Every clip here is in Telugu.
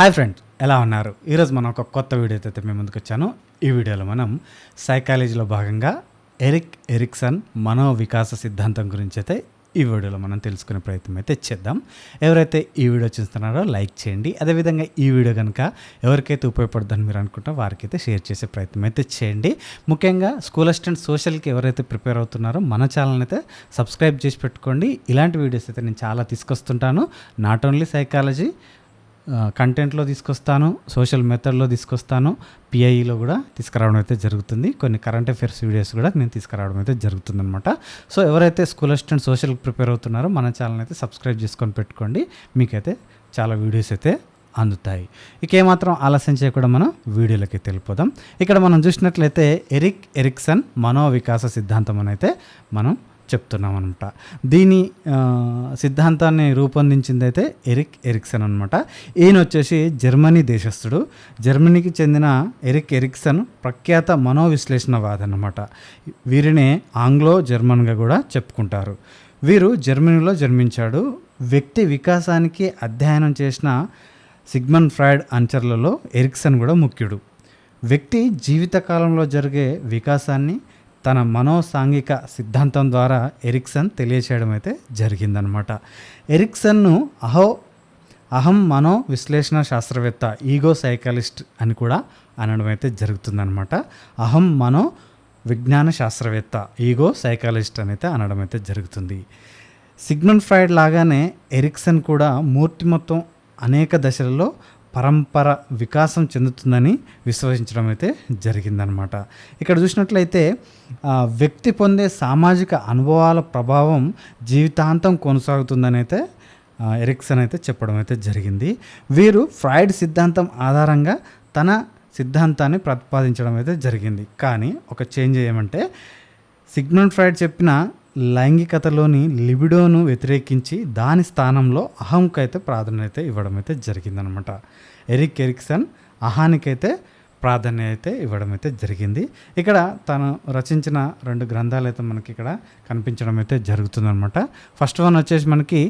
హాయ్ ఫ్రెండ్స్ ఎలా ఉన్నారు? ఈరోజు మనం ఒక కొత్త వీడియోతో అయితే మేము ముందుకు వచ్చాను. ఈ వీడియోలో మనం సైకాలజీలో భాగంగా ఎరిక్ ఎరిక్సన్ మనో వికాస సిద్ధాంతం గురించి అయితే ఈ వీడియోలో మనం తెలుసుకునే ప్రయత్నం అయితే చేద్దాం. ఎవరైతే ఈ వీడియో చూస్తున్నారో లైక్ చేయండి. అదేవిధంగా ఈ వీడియో కనుక ఎవరికైతే ఉపయోగపడుతుందని మీరు అనుకుంటారో వారికైతే షేర్ చేసే ప్రయత్నం అయితే చేయండి. ముఖ్యంగా స్కూల్ అసిస్టెంట్ సోషల్కి ఎవరైతే ప్రిపేర్ అవుతున్నారో మన ఛానల్ అయితే సబ్స్క్రైబ్ చేసి పెట్టుకోండి. ఇలాంటి వీడియోస్ అయితే నేను చాలా తీసుకొస్తుంటాను. నాట్ ఓన్లీ సైకాలజీ కంటెంట్లో తీసుకొస్తాను సోషల్ మెథడ్లో తీసుకొస్తాను పిఐఈలో కూడా తీసుకురావడం అయితే జరుగుతుంది. కొన్ని కరెంట్ అఫైర్స్ వీడియోస్ కూడా నేను తీసుకురావడం అయితే జరుగుతుంది అనమాట సో ఎవరైతే స్కూల్ అసిస్టెంట్ సోషల్ ప్రిపేర్ అవుతున్నారో మన ఛానల్ అయితే సబ్స్క్రైబ్ చేసుకొని పెట్టుకోండి. మీకైతే చాలా వీడియోస్ అయితే అందుతాయి. ఇక ఏమాత్రం ఆలస్యం చేయకుండా మనం వీడియోలకి తెలిపోదాం ఇక్కడ మనం చూసినట్లయితే ఎరిక్ ఎరిక్సన్ మనోవికాస సిద్ధాంతం అయితే మనం చెప్తున్నాం అనమాట దీని సిద్ధాంతాన్ని రూపొందించింది అయితే ఎరిక్ ఎరిక్సన్ అనమాట ఈయన వచ్చేసి జర్మనీ దేశస్థుడు. జర్మనీకి చెందిన ఎరిక్ ఎరిక్సన్ ప్రఖ్యాత మనోవిశ్లేషణవాది అనమాట వీరిని ఆంగ్లో జర్మన్గా కూడా చెప్పుకుంటారు. వీరు జర్మనీలో జన్మించాడు. వ్యక్తి వికాసానికి అధ్యయనం చేసిన సిగ్మన్ ఫ్రాయిడ్ అంచర్లలో ఎరిక్సన్ కూడా ముఖ్యుడు. వ్యక్తి జీవితకాలంలో జరిగే వికాసాన్ని తన మనోసాంఘిక సిద్ధాంతం ద్వారా ఎరిక్సన్ తెలియచేయడం అయితే జరిగిందనమాట ఎరిక్సన్ను అహో అహం మనో విశ్లేషణ శాస్త్రవేత్త ఈగో సైకాలిస్ట్ అని కూడా అనడం అయితే జరుగుతుందనమాట అహం మనో విజ్ఞాన శాస్త్రవేత్త ఈగో సైకాలజిస్ట్ అని అయితే అనడం అయితే జరుగుతుంది. సిగ్మన్ ఫ్రాయిడ్ లాగానే ఎరిక్సన్ కూడా మూర్తిమత్వం అనేక దశలలో పరంపర వికాసం చెందుతుందని విశ్వసించడం అయితే జరిగిందనమాట ఇక్కడ చూసినట్లయితే వ్యక్తి పొందే సామాజిక అనుభవాల ప్రభావం జీవితాంతం కొనసాగుతుందని అయితే ఎరిక్సన్ అయితే చెప్పడం అయితే జరిగింది. వీరు ఫ్రాయిడ్ సిద్ధాంతం ఆధారంగా తన సిద్ధాంతాన్ని ప్రతిపాదించడం అయితే జరిగింది. కానీ ఒక చేంజ్ ఏమంటే సిగ్నల్ ఫ్రాయిడ్ చెప్పిన లైంగికతలోని లిబిడోను వ్యతిరేకించి దాని స్థానంలో అహంకైతే ప్రాధాన్యత ఇవ్వడం అయితే జరిగిందనమాట ఎరిక్ ఎరిక్సన్ అహానికైతే ప్రాధాన్యత అయితే ఇవ్వడం అయితే జరిగింది. ఇక్కడ తను రచించిన రెండు గ్రంథాలు అయితే మనకి ఇక్కడ కనిపించడం అయితే జరుగుతుందనమాట ఫస్ట్ వన్ వచ్చేసి మనకి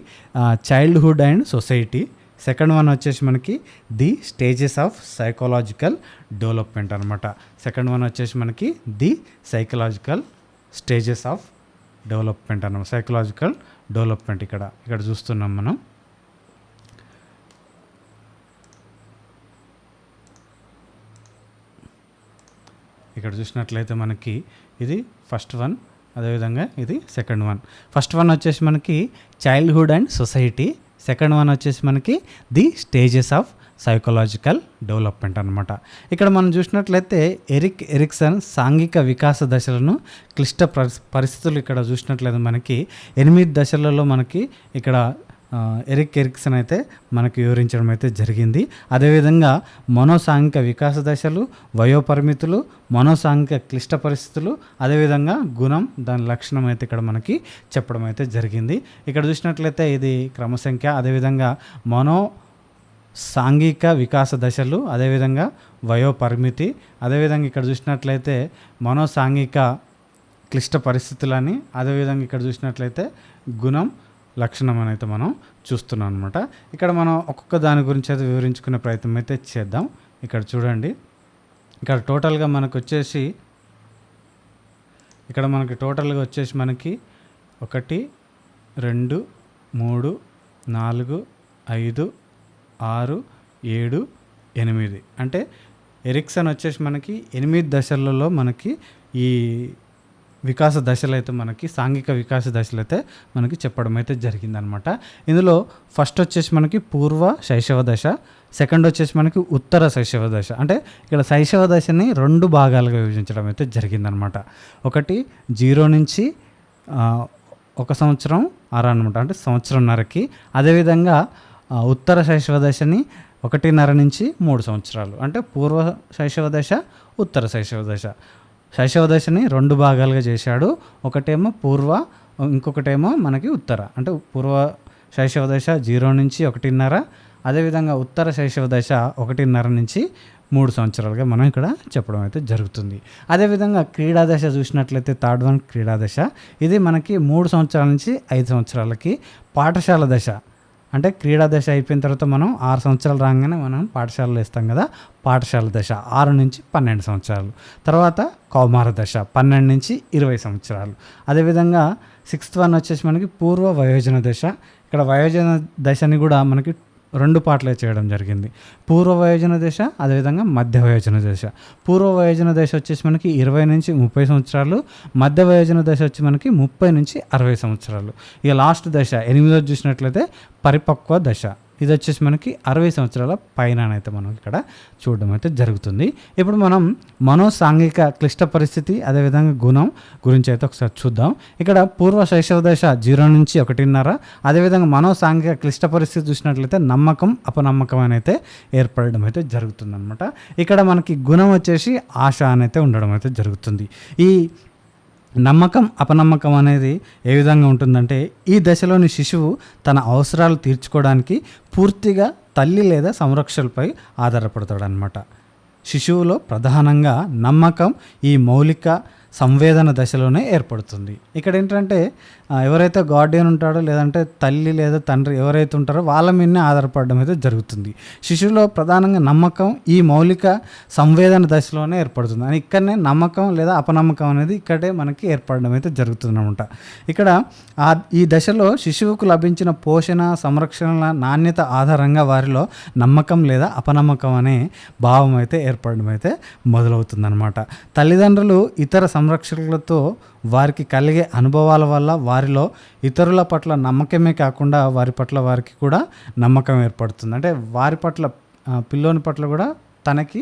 childhood and society. Second one వచ్చేసి మనకి the stages of psychological development అనమాట సెకండ్ వన్ వచ్చేసి మనకి the psychological stages of development అన్నమాట సైకలాజికల్ డెవలప్మెంట్ ఇక్కడ. ఇక్కడ చూస్తున్నాం మనం. ఇక్కడ చూసినట్లయితే మనకి ఇది ఫస్ట్ వన్ అదేవిధంగా ఇది సెకండ్ వన్ ఫస్ట్ వన్ వచ్చేసి మనకి childhood and society second one వచ్చేసి మనకి the stages of psychological development అనమాట ఇక్కడ మనం చూసినట్లయితే ఎరిక్ ఎరిక్సన్ సాంఘిక వికాస దశలను క్లిష్ట పరిస్థితులు ఇక్కడ చూసినట్లయితే మనకి ఎనిమిది దశలలో మనకి ఇక్కడ ఎరిక్ ఎరిక్సన్ అయితే మనకి వివరించడం అయితే జరిగింది. అదేవిధంగా మనోసాంఘిక వికాస దశలు వయోపరిమితులు మనోసాంఘిక క్లిష్ట పరిస్థితులు అదేవిధంగా గుణం దాని లక్షణం అయితే ఇక్కడ మనకి చెప్పడం అయితే జరిగింది. ఇక్కడ చూసినట్లయితే ఇది క్రమసంఖ్య అదేవిధంగా మనో సాంఘిక వికాస దశలు అదేవిధంగా వయోపరిమితి అదేవిధంగా ఇక్కడ చూసినట్లయితే మనోసాంఘిక క్లిష్ట పరిస్థితులని అదేవిధంగా ఇక్కడ చూసినట్లయితే గుణం లక్షణం అని అయితే మనం చూస్తున్నాం అనమాట ఇక్కడ మనం ఒక్కొక్క దాని గురించి అయితే వివరించుకునే ప్రయత్నం అయితే చేద్దాం. ఇక్కడ చూడండి. ఇక్కడ టోటల్గా మనకు వచ్చేసి ఇక్కడ మనకి టోటల్గా వచ్చేసి మనకి ఒకటి రెండు మూడు నాలుగు ఐదు ఆరు ఏడు ఎనిమిది. అంటే ఎరిక్సన్ వచ్చేసి మనకి ఎనిమిది దశలలో మనకి ఈ వికాస దశలు అయితే మనకి సాంఘిక వికాస దశలు అయితే మనకి చెప్పడం అయితే జరిగిందనమాట. ఇందులో ఫస్ట్ వచ్చేసి మనకి పూర్వ శైశవ దశ సెకండ్ వచ్చేసి మనకి ఉత్తర శైశవ దశ. అంటే ఇక్కడ శైశవ దశని రెండు భాగాలుగా విభజించడం అయితే జరిగిందనమాట. ఒకటి జీరో నుంచి ఒక సంవత్సరం అర అనమాట. అంటే సంవత్సరంన్నరకి. అదేవిధంగా ఉత్తర శైశవ దశని ఒకటిన్నర నుంచి మూడు సంవత్సరాలు. అంటే పూర్వ శైశవ దశ ఉత్తర శైశవ దశ. శైశవ దశని రెండు భాగాలుగా చేశాడు. ఒకటేమో పూర్వ ఇంకొకటేమో మనకి ఉత్తర. అంటే పూర్వ శైశవ దశ జీరో నుంచి ఒకటిన్నర. అదేవిధంగా ఉత్తర శైశవ దశ ఒకటిన్నర నుంచి మూడు సంవత్సరాలుగా మనం ఇక్కడ చెప్పడం అయితే జరుగుతుంది. అదేవిధంగా క్రీడా దశ చూసినట్లయితే థర్డ్ వన్ క్రీడా దశ. ఇది మనకి మూడు సంవత్సరాల నుంచి ఐదు సంవత్సరాలకి పాఠశాల దశ. అంటే క్రీడా దశ అయిపోయిన తర్వాత మనం ఆరు సంవత్సరాలు రాగానే మనం పాఠశాలలో వేస్తాం కదా పాఠశాల దశ ఆరు నుంచి పన్నెండు సంవత్సరాలు. తర్వాత కౌమార దశ పన్నెండు నుంచి ఇరవై సంవత్సరాలు. అదేవిధంగా సిక్స్త్ వన్ వచ్చేసి మనకి పూర్వ వయోజన దశ. ఇక్కడ వయోజన దశని కూడా మనకి రెండు పాటలే చేయడం జరిగింది. పూర్వ వయోజన దశ అదేవిధంగా మధ్య వయోజన దశ. పూర్వ వయోజన దశ వచ్చేసి మనకి ఇరవై నుంచి ముప్పై సంవత్సరాలు మధ్య వయోజన దశ వచ్చి మనకి ముప్పై నుంచి అరవై సంవత్సరాలు. ఇక లాస్ట్ దశ ఎనిమిదో చూసినట్లయితే పరిపక్వ దశ. ఇది వచ్చేసి మనకి అరవై సంవత్సరాల పైన అయితే మనం ఇక్కడ చూడడం అయితే జరుగుతుంది. ఇప్పుడు మనం మనోసాంఘిక క్లిష్ట పరిస్థితి అదేవిధంగా గుణం గురించి అయితే ఒకసారి చూద్దాం. ఇక్కడ పూర్వ శైశవ దశ జీరో నుంచి ఒకటిన్నర అదేవిధంగా మనోసాంఘిక క్లిష్ట పరిస్థితి చూసినట్లయితే నమ్మకం అపనమ్మకం అనేది ఏర్పడడం అయితే జరుగుతుంది ఇక్కడ మనకి గుణం వచ్చేసి ఆశ అని ఉండడం అయితే జరుగుతుంది. ఈ నమ్మకం అపనమ్మకం అనేది ఏ విధంగా ఉంటుందంటే ఈ దశలోని శిశువు తన అవసరాలు తీర్చుకోవడానికి పూర్తిగా తల్లి లేదా సంరక్షణపై ఆధారపడతాడనమాట శిశువులో ప్రధానంగా నమ్మకం ఈ మౌలిక సంవేదన దశలోనే ఏర్పడుతుంది. ఇక్కడ ఏంటంటే ఎవరైతే గార్డియన్ ఉంటాడో లేదంటే తల్లి లేదా తండ్రి ఎవరైతే ఉంటారో వాళ్ళ మీదనే ఆధారపడడం అయితే జరుగుతుంది. శిశువులో ప్రధానంగా నమ్మకం ఈ మౌలిక సంవేదన దశలోనే ఏర్పడుతుంది. అని ఇక్కడనే నమ్మకం లేదా అపనమ్మకం అనేది ఇక్కడే మనకి ఏర్పడడం అయితే జరుగుతుంది అనమాట ఇక్కడ ఆ ఈ దశలో శిశువుకు లభించిన పోషణ సంరక్షణల నాణ్యత ఆధారంగా వారిలో నమ్మకం లేదా అపనమ్మకం అనే భావం అయితే ఏర్పడడం అయితే మొదలవుతుందన్నమాట. తల్లిదండ్రులు ఇతర సంరక్షకులతో వారికి కలిగే అనుభవాల వల్ల వారిలో ఇతరుల పట్ల నమ్మకమే కాకుండా వారి పట్ల వారికి కూడా నమ్మకం ఏర్పడుతుంది. అంటే వారి పట్ల పిల్లోని పట్ల కూడా తనకి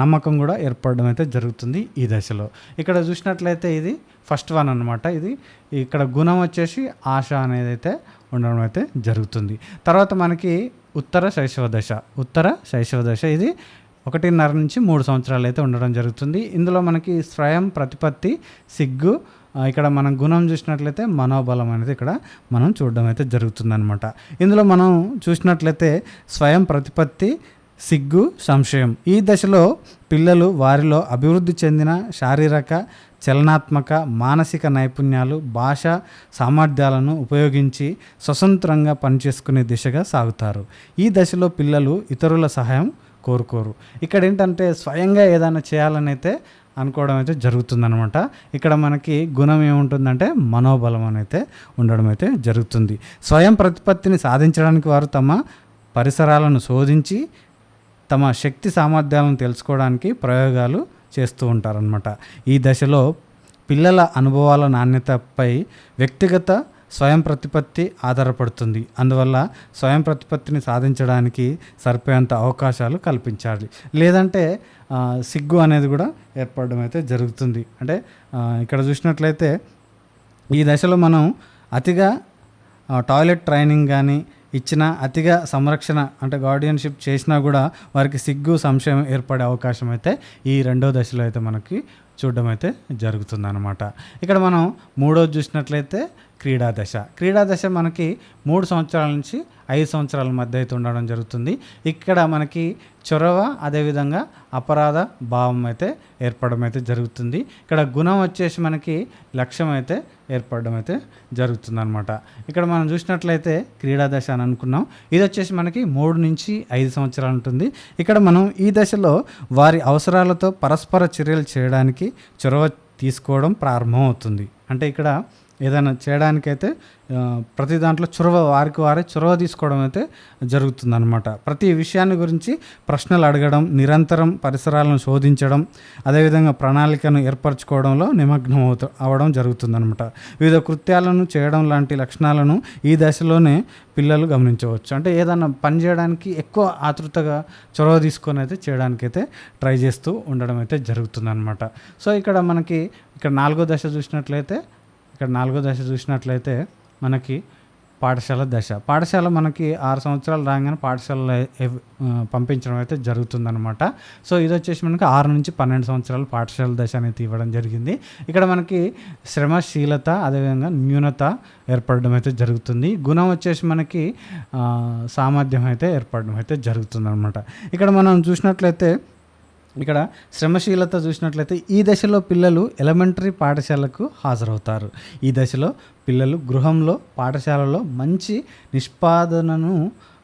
నమ్మకం కూడా ఏర్పడడం అయితే జరుగుతుంది ఈ దశలో. ఇక్కడ చూసినట్లయితే ఇది ఫస్ట్ వన్ అనమాట ఇది ఇక్కడ గుణం వచ్చేసి ఆశ అనేది అయితే ఉండడం అయితే జరుగుతుంది. తర్వాత మనకి ఉత్తర శైశవ దశ. ఉత్తర శైశవ దశ ఇది ఒకటిన్నర నుంచి మూడు సంవత్సరాలు అయితే ఉండడం జరుగుతుంది. ఇందులో మనకి స్వయం ప్రతిపత్తి సిగ్గు ఇక్కడ మనం గుణం చూసినట్లయితే మనోబలం అనేది ఇక్కడ మనం చూడడం అయితే జరుగుతుందనమాట ఇందులో మనం చూసినట్లయితే స్వయం ప్రతిపత్తి సిగ్గు సంశయం. ఈ దశలో పిల్లలు వారిలో అభివృద్ధి చెందిన శారీరక చలనాత్మక మానసిక నైపుణ్యాలు భాష సామర్థ్యాలను ఉపయోగించి స్వతంత్రంగా పనిచేసుకునే దిశగా సాగుతారు. ఈ దశలో పిల్లలు ఇతరుల సహాయం కోరుకోరు. ఇక్కడ ఏంటంటే స్వయంగా ఏదైనా చేయాలని అయితే అనుకోవడం అయితే జరుగుతుందనమాట ఇక్కడ మనకి గుణం ఏముంటుందంటే మనోబలం అయితే ఉండడం అయితే జరుగుతుంది. స్వయం ప్రతిపత్తిని సాధించడానికి వారు తమ పరిసరాలను శోధించి తమ శక్తి సామర్థ్యాలను తెలుసుకోవడానికి ప్రయోగాలు చేస్తూ ఉంటారనమాట ఈ దశలో పిల్లల అనుభవాల నాణ్యతపై వ్యక్తిగత స్వయం ప్రతిపత్తి ఆధారపడుతుంది. అందువల్ల స్వయం ప్రతిపత్తిని సాధించడానికి సరిపోయేంత అవకాశాలు కల్పించాలి. లేదంటే సిగ్గు అనేది కూడా ఏర్పడడం అయితే జరుగుతుంది. అంటే ఇక్కడ చూసినట్లయితే ఈ దశలో మనం అతిగా టాయిలెట్ ట్రైనింగ్ కానీ ఇచ్చిన అతిగా సంరక్షణ అంటే గార్డియన్షిప్ చేసినా కూడా వారికి సిగ్గు సంశయం ఏర్పడే అవకాశం అయితే ఈ రెండో దశలో అయితే మనకి చూడడం అయితే జరుగుతుందన్నమాట. ఇక్కడ మనం మూడోది చూసినట్లయితే క్రీడా దశ క్రీడా దశ మనకి మూడు సంవత్సరాల నుంచి ఐదు సంవత్సరాల మధ్య అయితే ఉండడం జరుగుతుంది. ఇక్కడ మనకి చొరవ అదేవిధంగా అపరాధ భావం అయితే ఏర్పడడం అయితే జరుగుతుంది. ఇక్కడ గుణం వచ్చేసి మనకి లక్ష్యం అయితే ఏర్పడడం అయితే జరుగుతుంది అనమాట ఇక్కడ మనం చూసినట్లయితే క్రీడా దశ అని అనుకున్నాం. ఇది వచ్చేసి మనకి మూడు నుంచి ఐదు సంవత్సరాలు ఉంటుంది. ఇక్కడ మనం ఈ దశలో వారి అవసరాలతో పరస్పర చర్యలు చేయడానికి చొరవ తీసుకోవడం ప్రారంభమవుతుంది. అంటే ఇక్కడ ఏదైనా చేయడానికైతే ప్రతి దాంట్లో చొరవ వారికి వారే చొరవ తీసుకోవడం అయితే జరుగుతుందన్నమాట. ప్రతి విషయాన్ని గురించి ప్రశ్నలు అడగడం నిరంతరం పరిసరాలను శోధించడం అదేవిధంగా ప్రణాళికను ఏర్పరచుకోవడంలో నిమగ్నం అవుత అవడం జరుగుతుందన్నమాట. వివిధ కృత్యాలను చేయడం లాంటి లక్షణాలను ఈ దశలోనే పిల్లలు గమనించవచ్చు. అంటే ఏదైనా పని చేయడానికి ఎక్కువ ఆతృతగా చొరవ తీసుకొని అయితే చేయడానికైతే ట్రై చేస్తూ ఉండడం అయితే జరుగుతుందన్నమాట. సో ఇక్కడ మనకి ఇక్కడ నాలుగో దశ చూసినట్లయితే ఇక్కడ నాలుగో దశ చూసినట్లయితే మనకి పాఠశాల దశ. పాఠశాల మనకి ఆరు సంవత్సరాలు రాగానే పాఠశాలలో పంపించడం అయితే జరుగుతుందనమాట సో ఇది వచ్చేసి మనకి ఆరు నుంచి పన్నెండు సంవత్సరాలు పాఠశాల దశ అనేది ఇవ్వడం జరిగింది. ఇక్కడ మనకి శ్రమశీలత అదేవిధంగా న్యూనత ఏర్పడడం అయితే జరుగుతుంది. గుణం వచ్చేసి మనకి సామర్థ్యం అయితే ఏర్పడడం అయితే జరుగుతుందనమాట ఇక్కడ మనం చూసినట్లయితే ఇక్కడ శ్రమశీలత చూసినట్లయితే ఈ దశలో పిల్లలు ఎలిమెంటరీ పాఠశాలకు హాజరవుతారు. ఈ దశలో పిల్లలు గృహంలో పాఠశాలలో మంచి నిష్పాదనను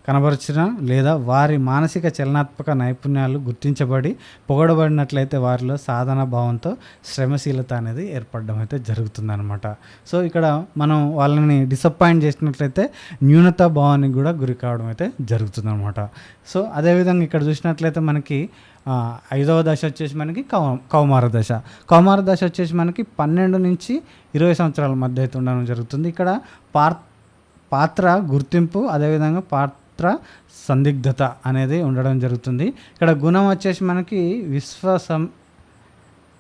కనబరిచిన లేదా వారి మానసిక చలనాత్మక నైపుణ్యాలు గుర్తించబడి పొగడబడినట్లయితే వారిలో సాధన భావంతో శ్రమశీలత అనేది ఏర్పడడం అయితే జరుగుతుందనమాట సో ఇక్కడ మనం వాళ్ళని డిసప్పాయింట్ చేసినట్లయితే న్యూనత భావానికి కూడా గురి కావడం అయితే జరుగుతుందనమాట సో అదేవిధంగా ఇక్కడ చూసినట్లయితే మనకి ఐదవ దశ వచ్చేసి మనకి కౌ కౌమార దశ. కౌమార దశ వచ్చేసి మనకి పన్నెండు నుంచి ఇరవై సంవత్సరాల మధ్య అయితే ఉండడం జరుగుతుంది. ఇక్కడ పార్ పాత్ర గుర్తింపు అదేవిధంగా పాత్ర సందిగ్ధత అనేది ఉండడం జరుగుతుంది. ఇక్కడ గుణం వచ్చేసి మనకి విశ్వాసం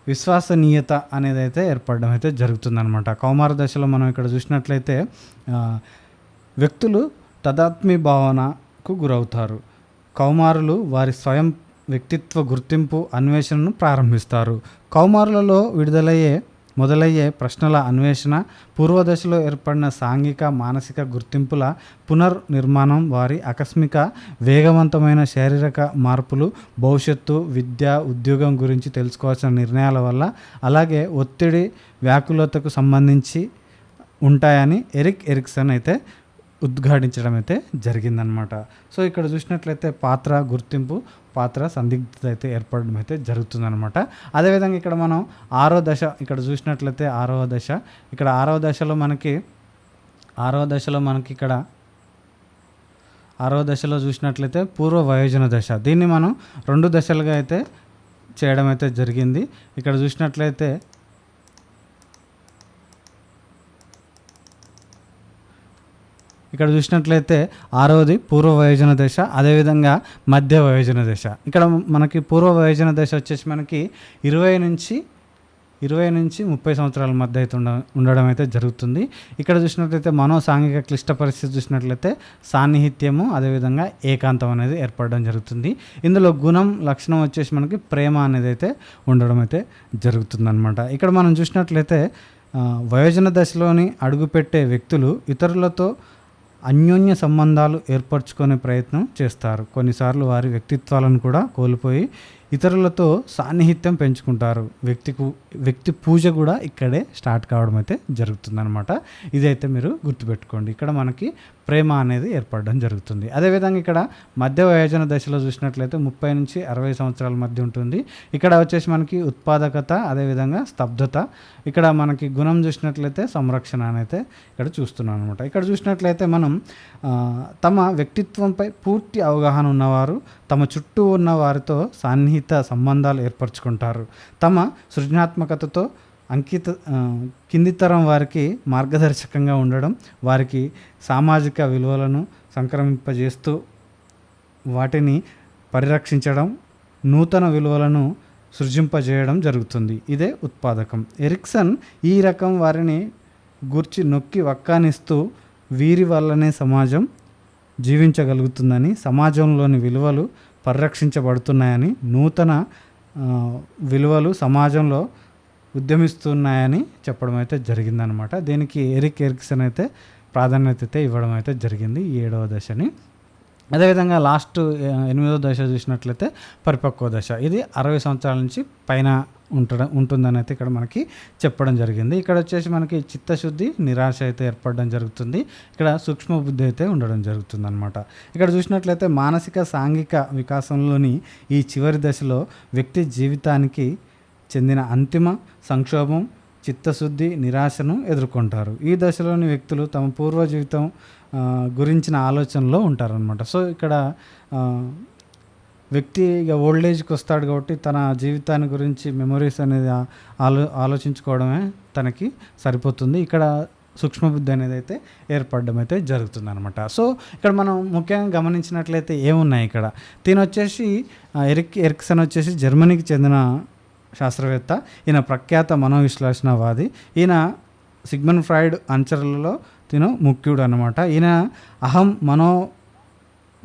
విశ్వసనీయత అనేది అయితే ఏర్పడడం అయితే జరుగుతుందనమాట కౌమార దశలో మనం ఇక్కడ చూసినట్లయితే వ్యక్తులు తదాత్మి భావనకు గురవుతారు. కౌమారులు వారి స్వయం వ్యక్తిత్వ గుర్తింపు అన్వేషణను ప్రారంభిస్తారు. కౌమారులలో విడుదలయ్యే మొదలయ్యే ప్రశ్నల అన్వేషణ పూర్వదశలో ఏర్పడిన సాంఘిక మానసిక గుర్తింపుల పునర్నిర్మాణం వారి ఆకస్మిక వేగవంతమైన శారీరక మార్పులు భవిష్యత్తు విద్య ఉద్యోగం గురించి తెలుసుకోవాల్సిన నిర్ణయాల వల్ల అలాగే ఒత్తిడి వ్యాకులతకు సంబంధించి ఉంటాయని ఎరిక్ ఎరిక్సన్ అయితే ఉద్ఘాటించడం అయితే జరిగిందనమాట సో ఇక్కడ చూసినట్లయితే పాత్ర గుర్తింపు పాత్ర సందిగ్ధత అయితే ఏర్పడడం అయితే జరుగుతుందనమాట అదేవిధంగా ఇక్కడ మనం ఆరో దశ ఇక్కడ చూసినట్లయితే ఆరవ దశ. ఇక్కడ ఆరవ దశలో మనకి ఆరవ దశలో మనకి ఇక్కడ ఆరవ దశలో చూసినట్లయితే పూర్వ వయోజన దశ. దీన్ని మనం రెండు దశలుగా అయితే చేయడం అయితే జరిగింది. ఇక్కడ చూసినట్లయితే ఇక్కడ చూసినట్లయితే ఆరవది పూర్వ వయోజన దశ అదేవిధంగా మధ్య వయోజన దశ. ఇక్కడ మనకి పూర్వ వయోజన దశ వచ్చేసి మనకి ఇరవై నుంచి ఇరవై నుంచి ముప్పై సంవత్సరాల మధ్య అయితే ఉండ ఉండడం అయితే జరుగుతుంది. ఇక్కడ చూసినట్లయితే మనో సాంఘిక క్లిష్ట పరిస్థితి చూసినట్లయితే సాన్నిహిత్యము అదేవిధంగా ఏకాంతం అనేది ఏర్పడడం జరుగుతుంది. ఇందులో గుణం లక్షణం వచ్చేసి మనకి ప్రేమ అనేది అయితే ఉండడం అయితే జరుగుతుంది ఇక్కడ మనం చూసినట్లయితే వయోజన దశలోని అడుగుపెట్టే వ్యక్తులు ఇతరులతో అన్యోన్య సంబంధాలు ఏర్పరచుకునే ప్రయత్నం చేస్తారు. కొన్నిసార్లు వారి వ్యక్తిత్వాలను కూడా కోల్పోయి ఇతరులతో సాన్నిహిత్యం పెంచుకుంటారు. వ్యక్తికు వ్యక్తి పూజ కూడా ఇక్కడే స్టార్ట్ కావడం అయితే జరుగుతుందనమాట ఇదైతే మీరు గుర్తుపెట్టుకోండి. ఇక్కడ మనకి ప్రేమ అనేది ఏర్పడడం జరుగుతుంది. అదేవిధంగా ఇక్కడ మధ్య వయోజన దశలో చూసినట్లయితే ముప్పై నుంచి అరవై సంవత్సరాల మధ్య ఉంటుంది. ఇక్కడ వచ్చేసి మనకి ఉత్పాదకత అదేవిధంగా స్తబ్దత. ఇక్కడ మనకి గుణం చూసినట్లయితే సంరక్షణ అనేది ఇక్కడ చూస్తున్నాం అనమాట ఇక్కడ చూసినట్లయితే మనం తమ వ్యక్తిత్వంపై పూర్తి అవగాహన ఉన్నవారు తమ చుట్టూ ఉన్న వారితో సాన్నిహిత సంబంధాలు ఏర్పరచుకుంటారు. తమ సృజనాత్మకతతో అంకిత కిందితరం కింది తరం వారికి మార్గదర్శకంగా ఉండడం వారికి సామాజిక విలువలను సంక్రమింపజేస్తూ వాటిని పరిరక్షించడం నూతన విలువలను సృజింపజేయడం జరుగుతుంది. ఇదే ఉత్పాదకం. ఎరిక్సన్ ఈ రకం వారిని గుర్చి నొక్కి వక్కానిస్తూ వీరి వల్లనే సమాజం జీవించగలుగుతుందని సమాజంలోని విలువలు పరిరక్షించబడుతున్నాయని నూతన విలువలు సమాజంలో ఉద్యమిస్తున్నాయని చెప్పడం అయితే జరిగిందనమాట దీనికి ఎరిక్ ఎరిక్సన్ అయితే ప్రాధాన్యత అయితే ఇవ్వడం అయితే జరిగింది ఈ ఏడవ దశని. అదేవిధంగా లాస్ట్ ఎనిమిదో దశ చూసినట్లయితే పరిపక్వ దశ. ఇది అరవై సంవత్సరాల నుంచి పైన ఉంటడం ఉంటుందని అయితే ఇక్కడ మనకి చెప్పడం జరిగింది. ఇక్కడ వచ్చేసి మనకి చిత్తశుద్ధి నిరాశ అయితే ఏర్పడడం జరుగుతుంది. ఇక్కడ సూక్ష్మ బుద్ధి అయితే ఉండడం జరుగుతుంది అనమాట ఇక్కడ చూసినట్లయితే మానసిక సాంఘిక వికాసంలోని ఈ చివరి దశలో వ్యక్తి జీవితానికి చెందిన అంతిమ సంక్షోభం చిత్తశుద్ధి నిరాశను ఎదుర్కొంటారు. ఈ దశలోని వ్యక్తులు తమ పూర్వ జీవితం గురించిన ఆలోచనలో ఉంటారనమాట సో ఇక్కడ వ్యక్తి ఇక ఓల్డ్ ఏజ్కి వస్తాడు కాబట్టి తన జీవితాన్ని గురించి మెమొరీస్ అనేది ఆలో ఆలోచించుకోవడమే తనకి సరిపోతుంది. ఇక్కడ సూక్ష్మబుద్ధి అనేది అయితే ఏర్పడడం అయితే జరుగుతుంది అనమాట సో ఇక్కడ మనం ముఖ్యంగా గమనించినట్లయితే ఏమున్నాయి ఇక్కడ? దీని వచ్చేసి ఎరిక్ ఎరిక్సన్ వచ్చేసి జర్మనీకి చెందిన శాస్త్రవేత్త. ఈయన ప్రఖ్యాత మనోవిశ్లేషణవాది. ఈయన సిగ్మన్ ఫ్రాయిడ్ అంచరులలో తిను ముఖ్యుడు అనమాట ఈయన అహం మనో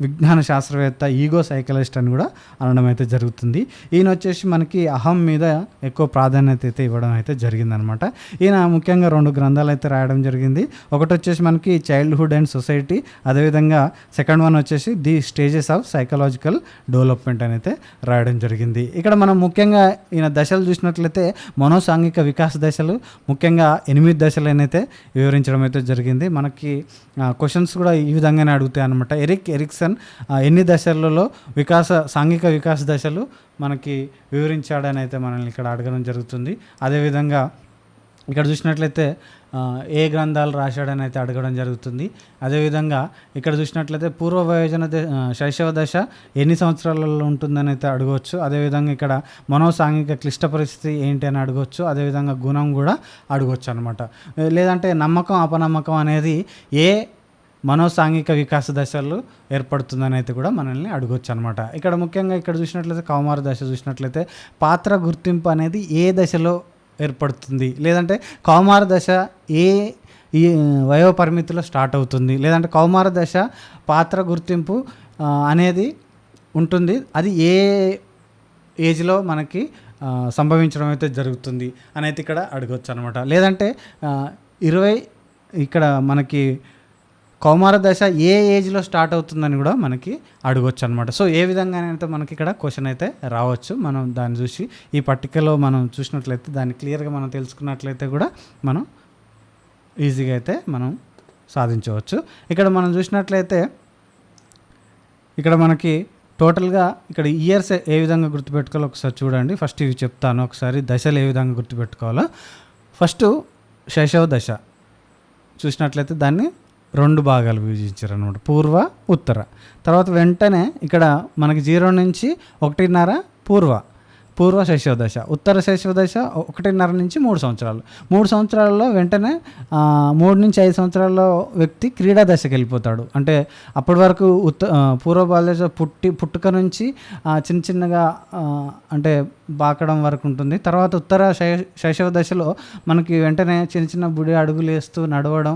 విజ్ఞాన శాస్త్రవేత్త ఈగో సైకలిస్ట్ అని కూడా అనడం అయితే జరుగుతుంది. ఈయన వచ్చేసి మనకి అహం మీద ఎక్కువ ప్రాధాన్యత అయితే ఇవ్వడం అయితే జరిగిందనమాట. ఈయన ముఖ్యంగా రెండు గ్రంథాలు అయితే రాయడం జరిగింది. ఒకటి వచ్చేసి మనకి చైల్డ్హుడ్ అండ్ సొసైటీ అదేవిధంగా సెకండ్ వన్ వచ్చేసి the stages of psychological development అని అయితే రాయడం జరిగింది. ఇక్కడ మనం ముఖ్యంగా ఈయన దశలు చూసినట్లయితే మనోసాంఘిక వికాస దశలు ముఖ్యంగా ఎనిమిది దశలనైతే వివరించడం అయితే జరిగింది. మనకి క్వశ్చన్స్ కూడా ఈ విధంగానే అడుగుతాయి అనమాట ఎరిక్ ఎరిక్సన్ ఆ, ఎన్ని దశలలో వికాస సాంఘిక వికాస దశలు మనకి వివరించాడని అయితే మనల్ని ఇక్కడ అడగడం జరుగుతుంది. అదేవిధంగా ఇక్కడ చూసినట్లయితే ఏ గ్రంథాలు రాశాడని అయితే అడగడం జరుగుతుంది. అదేవిధంగా ఇక్కడ చూసినట్లయితే పూర్వ వయోజన శైశవ దశ ఎన్ని సంవత్సరాలలో ఉంటుందని అయితే అడగవచ్చు. అదేవిధంగా ఇక్కడ మనోసాంఘిక క్లిష్ట పరిస్థితి ఏంటి అని అడగవచ్చు. అదేవిధంగా గుణం కూడా అడగవచ్చు అనమాట లేదంటే నమ్మకం అపనమ్మకం అనేది ఏ మనోసాంఘిక వికాస దశలు ఏర్పడుతుందని అయితే కూడా మనల్ని అడగొచ్చు అనమాట ఇక్కడ ముఖ్యంగా ఇక్కడ చూసినట్లయితే కౌమార దశ చూసినట్లయితే పాత్ర గుర్తింపు అనేది ఏ దశలో ఏర్పడుతుంది? లేదంటే కౌమార దశ ఏ ఈ వయో పరిమితిలో స్టార్ట్ అవుతుంది? లేదంటే కౌమార దశ పాత్ర గుర్తింపు అనేది ఉంటుంది. అది ఏ ఏజ్లో మనకి సంభవించడం అయితే జరుగుతుంది అనేది ఇక్కడ అడగవచ్చు అనమాట లేదంటే ఇరవై ఇక్కడ మనకి కౌమార దశ ఏ ఏజ్లో స్టార్ట్ అవుతుందని కూడా మనకి అడగొచ్చు అనమాట సో ఏ విధంగానైతే మనకి ఇక్కడ క్వశ్చన్ అయితే రావచ్చు మనం దాన్ని చూసి ఈ పట్టికలో మనం చూసినట్లయితే దాన్ని క్లియర్గా మనం తెలుసుకున్నట్లయితే కూడా మనం ఈజీగా అయితే మనం సాధించవచ్చు. ఇక్కడ మనం చూసినట్లయితే ఇక్కడ మనకి టోటల్గా ఇక్కడ ఇయర్స్ ఏ విధంగా గుర్తుపెట్టుకోవాలో ఒకసారి చూడండి. ఫస్ట్ ఇవి చెప్తాను ఒకసారి దశలు ఏ విధంగా గుర్తుపెట్టుకోవాలో. ఫస్ట్ శైశవ దశ. చూసినట్లయితే దాన్ని రెండు భాగాలు విభజించారు అనమాట పూర్వ ఉత్తర. తర్వాత వెంటనే ఇక్కడ మనకి జీరో నుంచి ఒకటిన్నర పూర్వ. పూర్వ శైశవ దశ ఉత్తర శైశవ దశ ఒకటిన్నర నుంచి మూడు సంవత్సరాలు. మూడు సంవత్సరాల్లో వెంటనే మూడు నుంచి ఐదు సంవత్సరాల్లో వ్యక్తి క్రీడా దశకి వెళ్ళిపోతాడు. అంటే అప్పటి వరకు ఉత్త పూర్వ బాల్య పుట్టి పుట్టుక నుంచి చిన్న చిన్నగా అంటే బాకడం వరకు ఉంటుంది. తర్వాత ఉత్తర శై శైశవ దశలో మనకి వెంటనే చిన్న చిన్న బుడి అడుగులు వేస్తూ నడవడం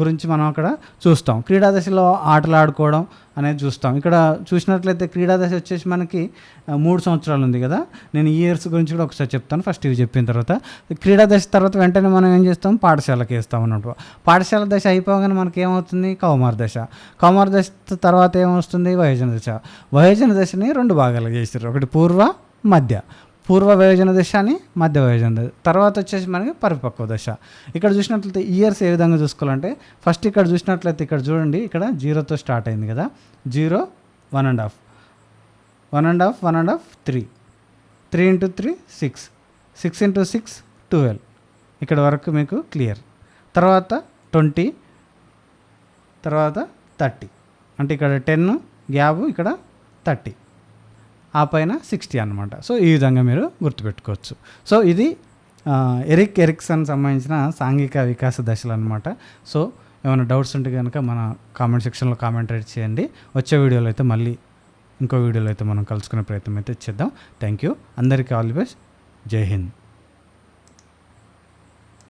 గురించి మనం అక్కడ చూస్తాం. క్రీడా దశలో ఆటలు ఆడుకోవడం అనేది చూస్తాం. ఇక్కడ చూసినట్లయితే క్రీడా దశ వచ్చేసి మనకి మూడు సంవత్సరాలు ఉంది కదా. నేను ఈ ఇయర్స్ గురించి కూడా ఒకసారి చెప్తాను. ఫస్ట్ ఇవి చెప్పిన తర్వాత. క్రీడా దశ తర్వాత వెంటనే మనం ఏం చేస్తాం? పాఠశాలకి వేస్తాం అన్నట్టు. పాఠశాల దశ అయిపోగానే మనకి ఏమవుతుంది కౌమార దశ. కౌమార దశ తర్వాత ఏమొస్తుంది? వయోజన దశ. వయోజన దశని రెండు భాగాలు చేసారు ఒకటి పూర్వ మధ్య. పూర్వ వయోజన దశ అని మధ్య వయోజన దశ. తర్వాత వచ్చేసి మనకి పరిపక్వ దశ. ఇక్కడ చూసినట్లయితే ఇయర్స్ ఏ విధంగా చూసుకోవాలంటే ఫస్ట్ ఇక్కడ చూసినట్లయితే ఇక్కడ చూడండి ఇక్కడ జీరోతో స్టార్ట్ అయింది కదా. Zero one and half one and half one and half three three into three six six into six twelve ఇక్కడ వరకు మీకు క్లియర్ తర్వాత ట్వంటీ తర్వాత థర్టీ అంటే ఇక్కడ టెన్ గ్యాబ్ ఇక్కడ థర్టీ ఆ పైన సిక్స్టీ అనమాట సో ఈ విధంగా మీరు గుర్తుపెట్టుకోవచ్చు. సో ఇది ఎరిక్ ఎరిక్సన్ సంబంధించిన సాంఘిక వికాస దశలు అనమాట సో ఏమైనా డౌట్స్ ఉంటే కనుక మన కామెంట్ సెక్షన్లో కామెంట్ రైట్ చేయండి. వచ్చే వీడియోలో అయితే మళ్ళీ ఇంకో వీడియోలో అయితే మనం కలుసుకునే ప్రయత్నం అయితే చేద్దాం. Thank you. అందరికీ ఆల్ ది బెస్ట్. జై హింద్.